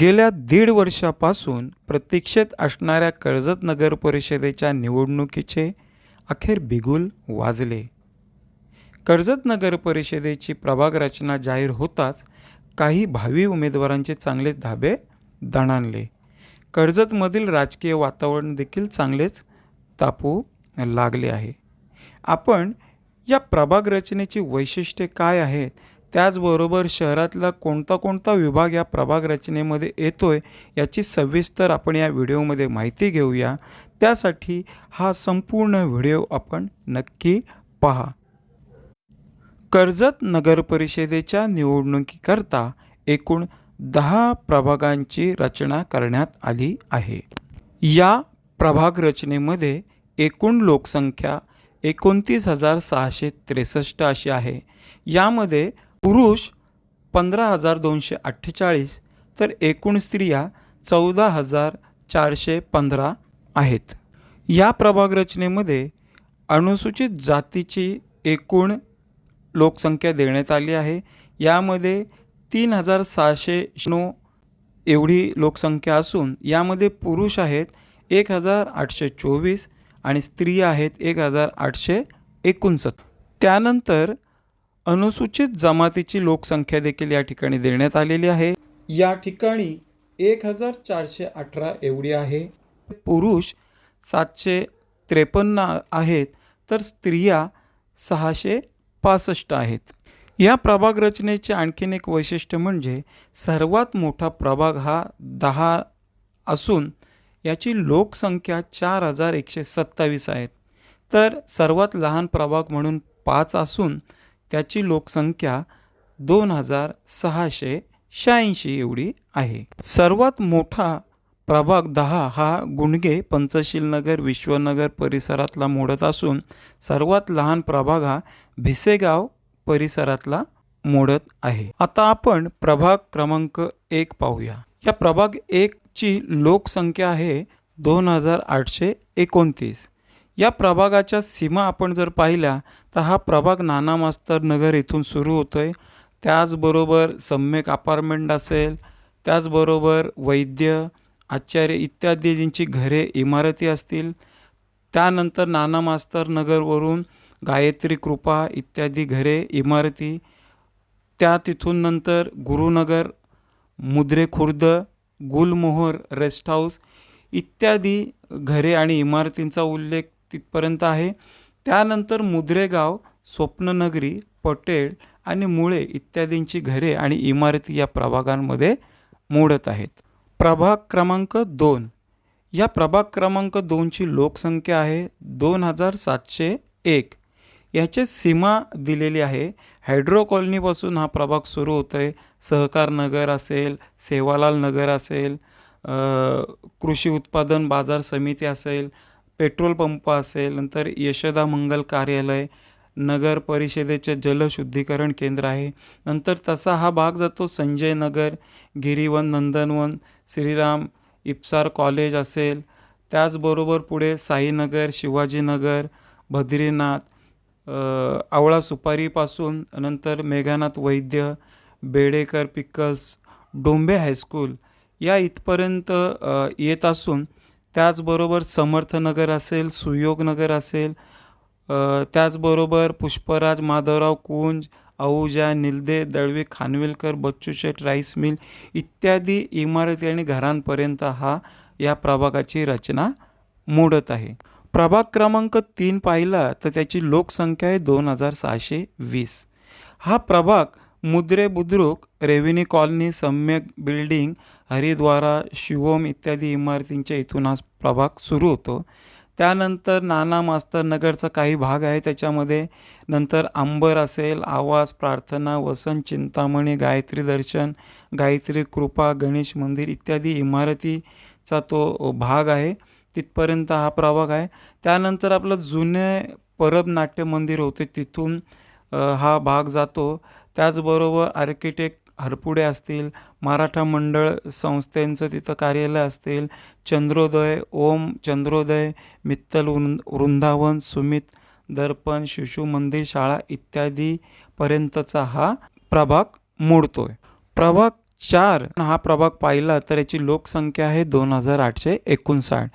गेल्या दीड वर्षापासून प्रतीक्षेत असणाऱ्या कर्जत नगर परिषदेच्या निवडणुकीचे अखेर बिगुल वाजले. कर्जत नगर परिषदेची प्रभाग रचना जाहीर होताच काही भावी उमेदवारांचे चांगलेच धाबे दणाणले. कर्जतमधील राजकीय वातावरण देखील चांगलेच तापू लागले आहे. आपण या प्रभाग रचनेची वैशिष्ट्ये काय आहेत त्याचबरोबर शहरातला कोणता कोणता विभाग या प्रभाग रचनेमध्ये आहे याची सविस्तर आपण या व्हिडिओमध्ये माहिती घेऊया. त्यासाठी हा संपूर्ण व्हिडिओ आपण नक्की पहा. कर्जत नगर परिषदेच्या निवडणुकीकरता एकूण दहा प्रभागांची रचना करण्यात आली आहे. या प्रभाग रचनेमध्ये एकूण लोकसंख्या एकोणतीस हजार सहाशे त्रेसष्ट अशी आहे. यामध्ये पुरुष पंधरा हजार दोनशे अठ्ठेचाळीस तर एकूण स्त्रिया चौदा हजार चारशे पंधरा आहेत. या प्रभाग रचनेमध्ये अनुसूचित जातीची एकूण लोकसंख्या देण्यात आली आहे. यामध्ये तीन हजार सहाशे शनो एवढी लोकसंख्या असून यामध्ये पुरुष आहेत एक हजार आठशे चोवीस आणि स्त्रिया आहेत एक हजार आठशे एकोणसत्तर. त्यानंतर अनुसूचित जमातीची लोकसंख्या देखील या ठिकाणी देण्यात आलेली आहे. या ठिकाणी एक हजार चारशे अठरा एवढी आहे. पुरुष सातशे त्रेपन्न आहेत तर स्त्रिया सहाशे पासष्ट आहेत. या प्रभाग रचनेचे आणखीन एक वैशिष्ट्य म्हणजे सर्वात मोठा प्रभाग हा दहा असून याची लोकसंख्या चार हजार एकशे सत्तावीस आहेत तर सर्वात लहान प्रभाग म्हणून पाच असून त्याची लोकसंख्या दोन हजार सहाशे शहाऐंशी एवढी आहे. सर्वात मोठा प्रभाग दहा हा गुणगे पंचशीलनगर विश्वनगर परिसरातला मोडत असून सर्वात लहान प्रभाग हा भिसेगाव परिसरातला मोडत आहे. आता आपण प्रभाग क्रमांक एक पाहूया. या प्रभाग एकची लोकसंख्या आहे दोन हजार आठशे एकोणतीस. या प्रभागाच्या सीमा आपण जर पाहिल्या तर हा प्रभाग नाना मास्तर नगर इथून सुरू होतोय. त्याचबरोबर सम्यक अपार्टमेंट असेल त्याचबरोबर वैद्य आचार्य इत्यादींची घरे इमारती असतील. त्यानंतर नाना मास्तर नगरवरून गायत्री कृपा इत्यादी घरे इमारती. त्या तिथून नंतर गुरुनगर मुद्रे खुर्द गुलमोहर रेस्ट हाऊस इत्यादी घरे आणि इमारतींचा उल्लेख तिथपर्यंत आहे. त्यानंतर मुद्रेगाव स्वप्ननगरी पटेल आणि मुळे इत्यादींची घरे आणि इमारती या प्रभागांमध्ये मोडत आहेत. प्रभाग क्रमांक दोन. या प्रभाग क्रमांक दोनची लोकसंख्या आहे दोन हजार सातशे एक. याचे सीमा दिलेली आहे. हायड्रो कॉलनीपासून हा प्रभाग सुरू होतो आहे सहकार नगर असेल सेवालाल नगर असेल कृषी उत्पादन बाजार समिती असेल पेट्रोल पंप असेल नंतर यशोदा मंगल कार्यालय नगर परिषदेचे जलशुद्धीकरण केंद्र आहे. नंतर तसा हा भाग जातो संजय नगर गिरीवन नंदनवन श्रीराम इप्सार कॉलेज असेल. त्याचबरोबर पुढे साईनगर शिवाजीनगर बद्रीनाथ आवळा सुपारीपासून नंतर Meghanath Vaidya Bedekar pickles Dombe high school या इथपर्यंत येत असून त्याचबरोबर समर्थनगर असेल सुयोगनगर असेल त्याचबरोबर पुष्पराज माधवराव कुंज आहुजा निलदे दळवी खानविलकर बच्चूशेठ राईस मिल इत्यादी इमारती आणि घरांपर्यंत हा या प्रभागाची रचना मोडत आहे. प्रभाग क्रमांक तीन पाहिला तर त्याची लोकसंख्या आहे दोन हजार सहाशे वीस. हा प्रभाग Mudre Budruk revenue colony Samyak building Haridwara Shivom इत्यादी इमारतींच्या इथून हा प्रभाग सुरू होतो. त्यानंतर नाना मास्तर नगरचा काही भाग आहे. त्याच्यामध्ये नंतर अंबर असेल आवास प्रार्थना वसंत चिंतामणी गायत्री दर्शन गायत्री कृपा गणेश मंदिर इत्यादी इमारतीचा तो भाग आहे. तिथपर्यंत हा प्रभाग आहे. त्यानंतर आपलं जुने परब नाट्य मंदिर होते. तिथून हा भाग जातो. त्याचबरोबर आर्किटेक्ट हरपुडे असतील मराठा मंडळ संस्थेंचं तिथं कार्यालय असतील चंद्रोदय ओम चंद्रोदय मित्तल वृंद वृंदावन सुमित दर्पण शिशु मंदिर शाळा इत्यादीपर्यंतचा हा प्रभाग मोडतोय. प्रभाग चार हा प्रभाग पाहिला तर याची लोकसंख्या आहे दोन हजार आठशे एकोणसाठ.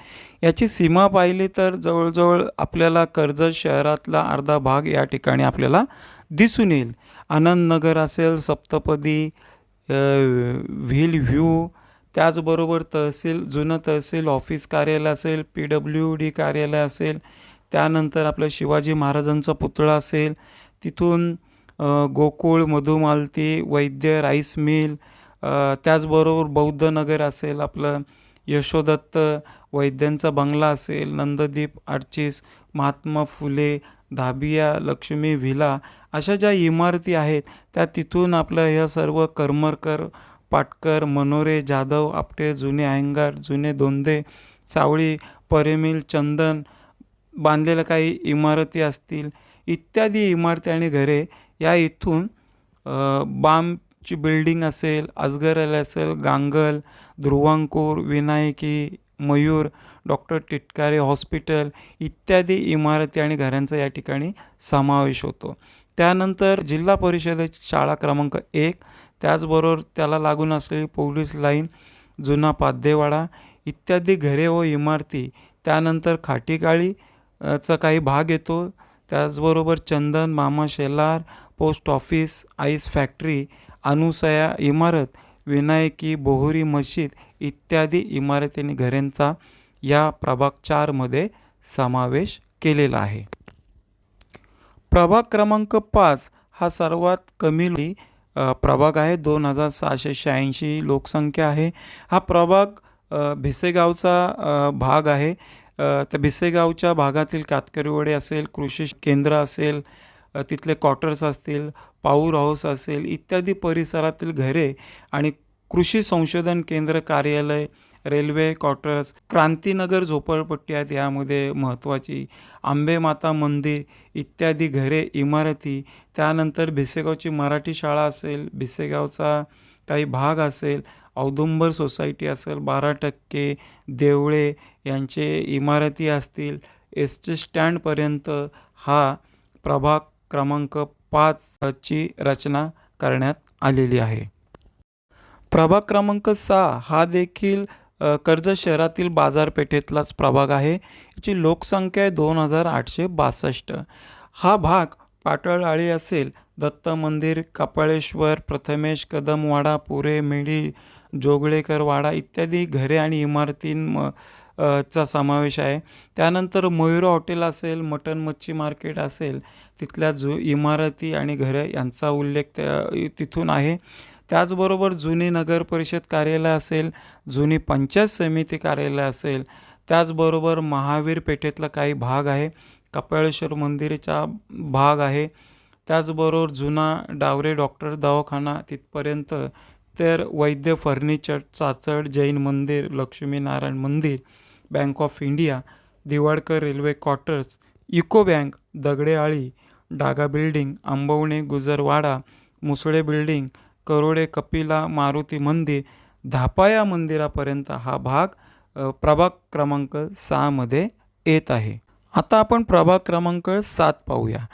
याची सीमा पाहिली तर जवळजवळ आपल्याला कर्जत शहरातला अर्धा भाग या ठिकाणी आपल्याला दिसून येईल. आनंदनगर असेल सप्तपदी व्हील व्ह्यू त्याचबरोबर तहसील जुनं तहसील ऑफिस कार्यालय असेल पी डब्ल्यू डी कार्यालय असेल त्यानंतर आपलं शिवाजी महाराजांचा पुतळा असेल तिथून गोकुळ मधुमालती वैद्य राईस मिल त्याचबरोबर बौद्ध नगर असेल आपलं यशोदत्त वैद्यांचा बंगला असेल नंददीप आर्चिस महात्मा फुले धाबिया लक्ष्मी व्हिला अशा ज्या इमारती आहेत त्या तिथून आपलं ह्या सर्व करमरकर पाटकर मनोरे जाधव आपटे जुने अयंगार जुने दोंदे सावळी परेमिल चंदन बांधलेल्या काही इमारती असतील इत्यादी इमारती आणि घरे या इथून बामची बिल्डिंग असेल अजगर असेल गांगल ध्रुवांकूर विनायकी मयूर डॉक्टर टिटकारे हॉस्पिटल इत्यादी इमारती आणि घरांचा या ठिकाणी समावेश होतो. त्यानंतर जिल्हा परिषदेची शाळा क्रमांक एक त्याचबरोबर त्याला लागून असलेली पोलीस लाईन जुना पाद्यवाडा इत्यादी घरे व इमारती त्यानंतर खाटीकाळी चा काही भाग येतो. त्याचबरोबर Chandan Mama Shelar post office ice factory Anusaya इमारत विनायकी बोहुरी मशीद इत्यादी इमारती आणि घरांचा या प्रभाग चारमध्ये समावेश केलेला आहे. प्रभाग क्रमांक पाच हा सर्वात कमी प्रभाग आहे. दोन हजार सहाशे शहाऐंशी लोकसंख्या आहे. हा प्रभाग भिसेगावचा भाग आहे. तर त्या भिसेगावच्या भागातील कातकरीवडे असेल कृषी केंद्र असेल तिथले क्वार्टर्स असतील पाऊर हाऊस असेल इत्यादी परिसरातील घरे आणि कृषी संशोधन केंद्र कार्यालय रेल्वे क्वार्टर्स क्रांतीनगर झोपडपट्टी आहेत यामध्ये महत्त्वाची. आंबे माता मंदिर इत्यादी घरे इमारती. त्यानंतर भिसेगावची मराठी शाळा असेल भिसेगावचा काही भाग असेल औदुंबर सोसायटी असेल बारा टक्के देवळे यांचे इमारती असतील. एस टी स्टँडपर्यंत हा प्रभाग क्रमांक पाचची रचना करण्यात आलेली आहे. प्रभाग क्रमांक सहा हा देखील कर्जत शहरातील बाजारपेठेतलाच प्रभाग आहे याची लोकसंख्या आहे दोन हजार आठशे बासष्ट. हा भाग पाटळआळी असेल दत्त मंदिर कपाळेश्वर प्रथमेश कदमवाडा पुरे मेढी जोगळेकर वाडा इत्यादी घरे आणि इमारतीं चा समावेश आहे. त्यानंतर मयुरा हॉटेल असेल मटन मच्छी मार्केट असेल तिथल्या जो इमारती आणि घरं यांचा उल्लेख त्या तिथून आहे. त्याचबरोबर जुनी नगर परिषद कार्यालय असेल जुनी पंचायत समिती कार्यालय असेल त्याचबरोबर महावीर पेठेतला काही भाग आहे कपाळेश्वर मंदिराचा भाग आहे त्याचबरोबर जुना डावरे डॉक्टर दवाखाना तिथपर्यंत तर वैद्य फर्निचर चाचड जैन मंदिर लक्ष्मीनारायण मंदिर bank of India Diwadkar railway quarters eco bank Dagdeali Daga building Ambavane Gujarwada Musale building Karode Kapila Maruti मंदिर धापाया मंदिरापर्यंत हा भाग प्रभाग क्रमांक सहामध्ये येत आहे. आता आपण प्रभाग क्रमांक सात पाहूया.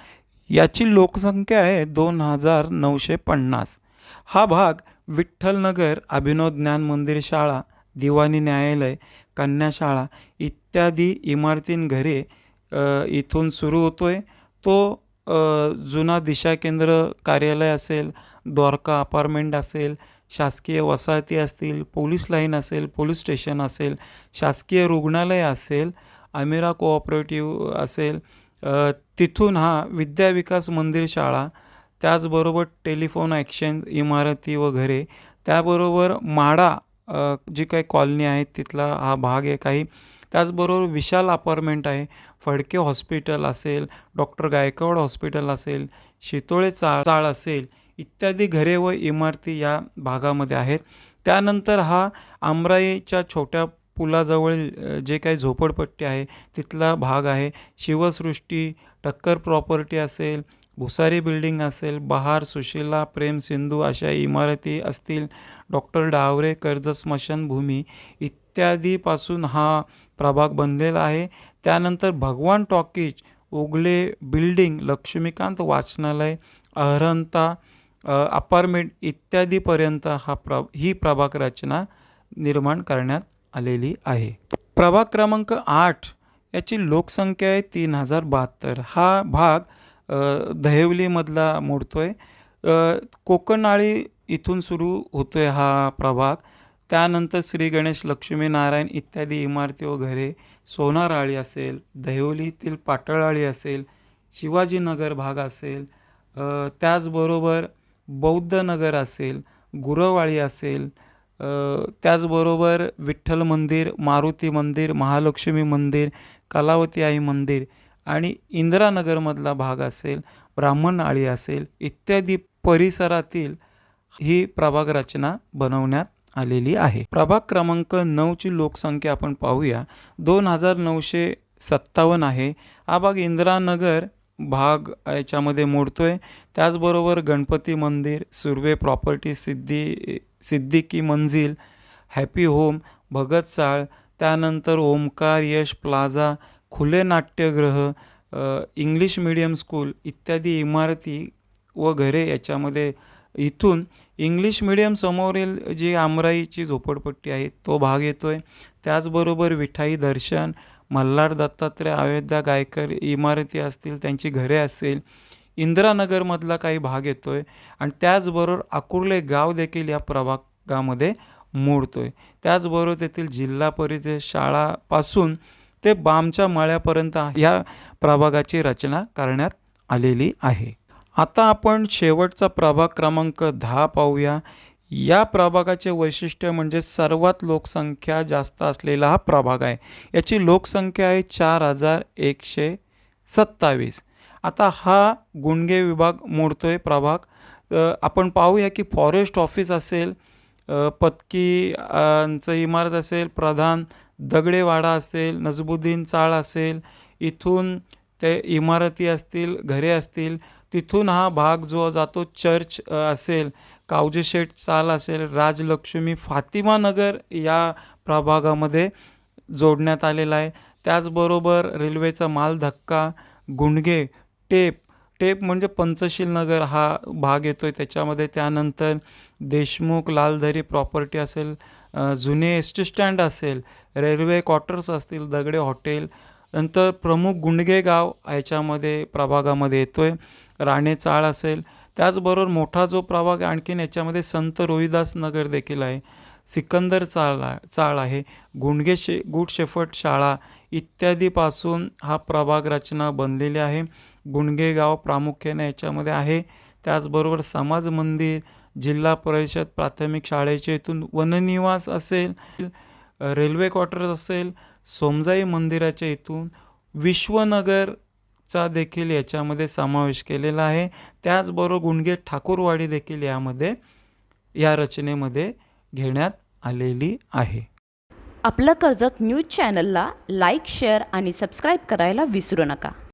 याची लोकसंख्या आहे दोन हजार नऊशे पन्नास. हा भाग विठ्ठलनगर अभिनव ज्ञान मंदिर शाळा दिवाणी न्यायालय कन्याशाळा इत्यादी इमारतीं घरे इथून सुरू होतो आहे तो जुना दिशा केंद्र कार्यालय असेल द्वारका अपार्टमेंट असेल शासकीय वसाहती असतील पोलीस लाईन असेल पोलीस स्टेशन असेल शासकीय रुग्णालय असेल अमिरा कोऑपरेटिव्ह असेल तिथून हा विद्याविकास मंदिर शाळा त्याचबरोबर टेलिफोन ॲक्शन इमारती वगैरे त्याबरोबर माडा जी काही कॉलनी आहे तिथला हा भाग आहे काही. त्याचबरोबर विशाल अपार्टमेंट आहे फडके हॉस्पिटल असेल डॉक्टर गायकवाड हॉस्पिटल असेल शितोळे चा चाळ असेल इत्यादी घरे व इमारती या भागामध्ये आहेत. त्यानंतर हा आमराईच्या छोट्या पुलाजवळील जे काही झोपडपट्टी आहे तिथला भाग आहे. शिवसृष्टी टक्कर प्रॉपर्टी असेल भुसारी बिल्डिंग असेल बहार सुशिला प्रेम सिंधू अशा इमारती असतील. डॉक्टर डावरे कर्ज स्मशानभूमी इत्यादीपासून हा प्रभाग बनलेला आहे. त्यानंतर भगवान टॉकीज उगले बिल्डिंग लक्ष्मीकांत वाचनालय अहरंता अपार्टमेंट इत्यादीपर्यंत हा प्र ही प्रभाग रचना निर्माण करण्यात आलेली आहे. प्रभाग क्रमांक आठ याची लोकसंख्या आहे तीन हजार बहात्तर. हा भाग अ, दहिवलीमधला मोडतो आहे कोकणाळी इथून सुरू होतो आहे हा प्रभाग. त्यानंतर श्री गणेश लक्ष्मीनारायण इत्यादी इमारती व घरे सोनारआळी असेल दहिवलीतील पाटळाळी असेल शिवाजीनगर भाग असेल त्याचबरोबर बौद्धनगर असेल गुरवाळी असेल त्याचबरोबर विठ्ठल मंदिर मारुती मंदिर महालक्ष्मी मंदिर कलावती आई मंदिर आणि इंदिरानगरमधला भाग असेल ब्राह्मणआळी असेल इत्यादी परिसरातील ही प्रभाग रचना बनवण्यात आलेली आहे. प्रभाग क्रमांक नऊची लोकसंख्या आपण पाहूया. दोन हजार नऊशे सत्तावन्न आहे. हा भाग इंदिरानगर भाग याच्यामध्ये मोडतो आहे त्याचबरोबर गणपती मंदिर सुर्वे प्रॉपर्टी सिद्धी सिद्दीकी मंजिल हॅपी होम भगतसाळ त्यानंतर ओमकार यश प्लाझा खुले नाट्यगृह इंग्लिश मीडियम स्कूल इत्यादी इमारती व घरे याच्यामध्ये इथून इंग्लिश मीडियम समोरील जी आमराईची झोपडपट्टी आहे तो भाग येतो आहे त्याचबरोबर विठाई दर्शन मल्हार दत्तात्रय अयोध्या गायकर इमारती असतील त्यांची घरे असेल इंदिरानगरमधला काही भाग येतो आहे आणि त्याचबरोबर अकुर्ले गाव देखील या प्रभागामध्ये मोडतोय. त्याचबरोबर तेथील जिल्हा परिषद शाळापासून ते बामच्या मळ्यापर्यंत या प्रभागाची रचना करण्यात आलेली आहे. आता आपण शेवटचा प्रभाग क्रमांक दहा पाहूया. या प्रभागाचे वैशिष्ट्य म्हणजे सर्वात लोकसंख्या जास्त असलेला हा प्रभाग आहे. याची लोकसंख्या आहे चार हजार एकशे सत्तावीस. आता हा गुणगे विभाग मोडतोय प्रभाग. आपण पाहूया की फॉरेस्ट ऑफिस असेल अ, इमारत असेल प्रधान दगडेवाडा असेल नजबुद्दीन चाळ असेल इथून ते इमारती असतील घरे असतील तिथून हा भाग जो जातो चर्च असेल कावजेशेठ चाल असेल राजलक्ष्मी फातिमा नगर या प्रभागामध्ये जोडण्यात आलेला आहे. त्याचबरोबर रेल्वेचा माल धक्का गुंडगे टेप टेप म्हणजे पंचशील नगर हा भाग येतो आहे त्याच्यामध्ये त्यानंतर देशमुख लालदरी प्रॉपर्टी असेल जुने एस टी स्टँड असेल रेल्वे क्वार्टर्स असतील दगडे हॉटेल नंतर प्रमुख गुंडगे गाव याच्यामध्ये प्रभागामध्ये येतो आहे राणे चाळ असेल त्याचबरोबर मोठा जो प्रभाग आणखीन याच्यामध्ये संत रोहिदास नगर देखील आहे सिकंदर चाळा चाळ आहे गुंडगे शे गुड शेफट शाळा इत्यादीपासून हा प्रभाग रचना बनलेली आहे. गुंडगे गाव प्रामुख्याने याच्यामध्ये आहे. त्याचबरोबर समाज मंदिर जिल्हा परिषद प्राथमिक शाळेच्या इथून वननिवास असेल रेल्वे क्वार्टर्स असेल सोमजाई मंदिराच्या इथून विश्वनगर चा देखील याच्यामध्ये समावेश केलेला आहे. त्याचबरोबर गुणगे ठाकूरवाडी देखील यामध्ये या रचनेमध्ये घेण्यात आलेली आहे. आपलं कर्जत न्यूज चॅनलला लाईक शेअर आणि सबस्क्राईब करायला विसरू नका.